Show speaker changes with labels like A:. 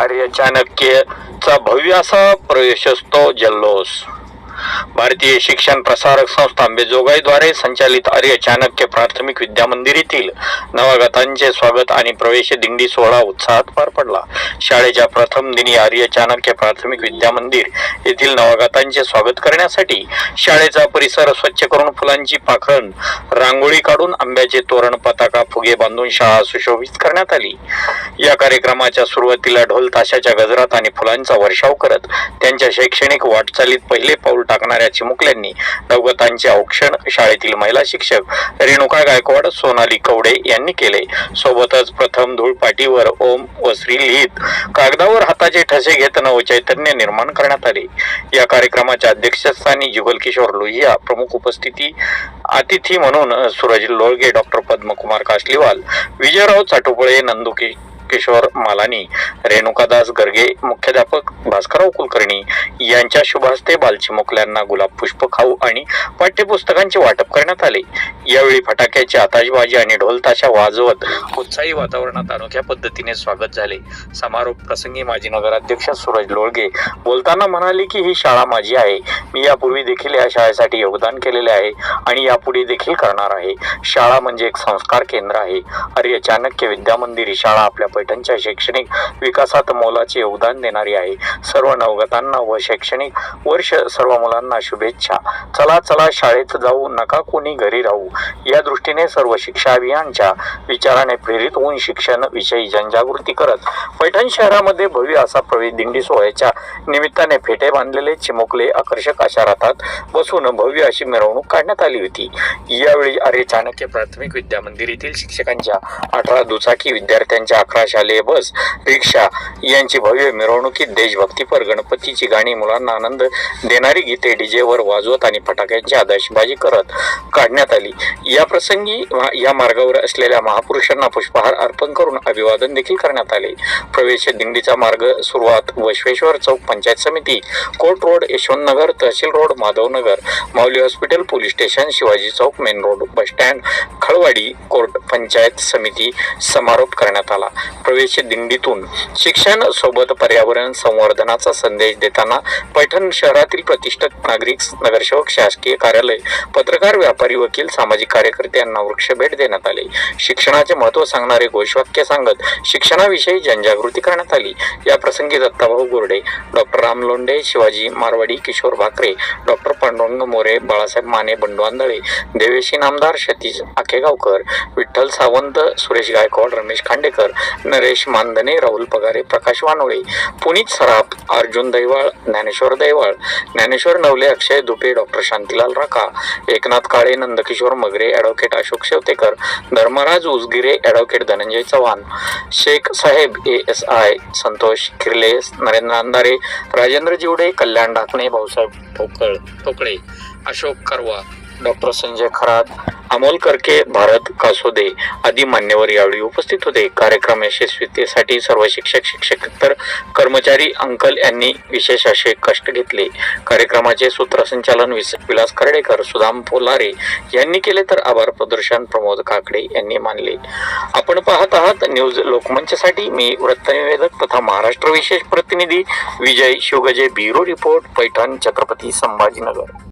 A: आर्य चाणक्यचा भव्य असा प्रवेशोत्सव जल्लोष. भारतीय शिक्षण प्रसारक संस्था अंबेजोगाईद्वारे संचालित आर्य चाणक्य प्राथमिक विद्यामंदिर येथील नवागतांचे स्वागत आणि प्रवेश दिंडी सोहळा उत्साहात पार पडला. शाळेच्या प्रथम दिनी आर्य चाणक्य प्राथमिक विद्या मंदिर येथील नवागतांचे स्वागत करण्यासाठी शाळेचा परिसर स्वच्छ करून फुलांची पाखरण रांगोळी काढून आंब्याचे तोरण पताका फुगे बांधून शाळा सुशोभित करण्यात आली. या कार्यक्रमाच्या सुरुवातीला ढोल ताशाच्या गजरात आणि फुलांचा वर्षाव करत त्यांच्या शैक्षणिक वाटचालीत पहिले पाऊल टाकणाऱ्या चिमुकल्यांनी नवगतांचे औक्षण शाळेतील महिला शिक्षक रेणुका गायकवाड सोनाली कवडे यांनी केले. सोबतच प्रथम धूळपाटीवर ओम व श्री लिहित. कागदावर हाताचे ठसे घेत नवचैतन्य निर्माण करण्यात आले. या कार्यक्रमाच्या अध्यक्षस्थानी जुगल किशोर लोहिया प्रमुख उपस्थिती अतिथी म्हणून सूरज लोळगे डॉक्टर पद्मकुमार कासलीवाल विजयराव चाटोपळे नंदू किशोर मालानी रेणुकादास गर्गे मुख्याध्यापक भास्करराव कुलकर्णी यांच्या शुभहस्ते बालचिमुकल्यांना गुलाब पुष्प खाऊ आणि पाठ्यपुस्तकांचे वाटप करण्यात आले. यावेळी फटाक्याची आताशबाजी आणि ढोलताशा वाजवत उत्साही वातावरणात अनोख्या पद्धतीने स्वागत झाले. समारोप प्रसंगी माजी नगराध्यक्ष सूरज लोळगे बोलताना म्हणाले की ही शाळा माझी आहे. मी यापूर्वी देखील या शाळेसाठी योगदान केलेले आहे आणि यापुढे देखील करणार आहे. शाळा म्हणजे एक संस्कार केंद्र आहे. अरे चाणक्य विद्या मंदिर ही शाळा आपल्या पैठणच्या शैक्षणिक विकासात मोलाचे योगदान देणारी आहे. सर्व नवगतांना व शैक्षणिक वर्ष सर्व मुलांना शुभेच्छा. चला चला शाळेत जाऊ नका कोणी घरी राहू. या दृष्टीने सर्व शिक्षा अभियानच्या विचाराने प्रेरित होऊन शिक्षण विषयी जनजागृती करत पैठण शहरामध्ये भव्य असा प्रवेश दिंडी सोहळ्याच्या निमित्ताने फेटे बांधलेले चिमुकले आकर्षक अशा रथात बसून भव्य अशी मिरवणूक काढण्यात आली होती. यावेळी आर्य चाणक्य प्राथमिक विद्या मंदिर येथील शिक्षकांच्या अठरा दुचाकी विद्यार्थ्यांच्या अकरा शालेय बस रिक्षा यांची भव्य मिरवणुकीत देशभक्तीपर गणपतीची गाणी मुलांना आनंद देणारी गीते डीजेवर वाजवत आणि फटाक्यांची आदर्शबाजी करत काढण्यात आली. या प्रसंगी या मार्गावर असलेल्या महापुरुषांना पुष्पहार अर्पण करून अभिवादन देखील करण्यात आले. प्रवेश दिंडीचा मार्ग सुरुवात बसवेश्वर चौक पंचायत समिती कोर्ट रोड यशवंतनगर तहसील road Madhavnagar Mauli hospital police station Shivaji चौक main road bus stand Khalwadi court panchayat समिती समारोप करण्यात आला. प्रवेश दिंडीतून शिक्षण सोबत पर्यावरण संवर्धनाचा संदेश देताना पैठण शहरातील प्रतिष्ठित नागरिक नगरसेवक शासकीय कार्यालय पत्रकार व्यापारी वकील सामाजिक कार्यकर्ते यांना वृक्ष भेट देण्यात आले. शिक्षणाचे महत्त्व सांगणारे घोषवाक्य सांगत शिक्षणाविषयी जनजागृती करण्यात आली. या प्रसंगी दत्ताभाऊ गोरडे डॉक्टर राम लोंढे शिवाजी मारवाडी किशोर भाकरे डॉक्टर पांडुरंग मोरे बाळासाहेब माने बंडू आंधळे देवेशी नामदार Satish Shegaonkar Vitthal Sawant Suresh Gaikwad Ramesh Khandekar Naresh Mandhane Rahul Pagare Prakash Wanole Puneet Saraf Arjun Daiwal Dnyaneshwar Daiwal Dnyaneshwar Navale Akshay Dupe doctor Shantilal Rakha Eknath Kale Nandkishor Magare advocate Ashok Shevtekar Dharmaraj Ujgire advocate Dhananjay Chavan Shaikh Saheb A S I Santosh Khirle Narendra Andhare Rajendra Jivde Kalyan Dhakne Bhausaheb Thokal Thokale Ashok करवा doctor Sanjay Kharat Amol करके भारत कासोदे आदी मान्यवर यावेळी उपस्थित होते. कार्यक्रम यशस्वीतेसाठी सर्व शिक्षक शिक्षकेतर कर्मचारी अंकल यांनी विशेष असे कष्ट घेतले. कार्यक्रमाचे सूत्रसंचालन विलास खर्डेकर सुदाम पोलारे यांनी केले तर आभार प्रदर्शन प्रमोद काकडे यांनी मानले. आपण पाहत आहात न्यूज लोकमंचसाठी मी वृत्तनिवेदक तथा महाराष्ट्र विशेष प्रतिनिधी विजय शिवगजे ब्युरो रिपोर्ट पैठण छत्रपती संभाजीनगर.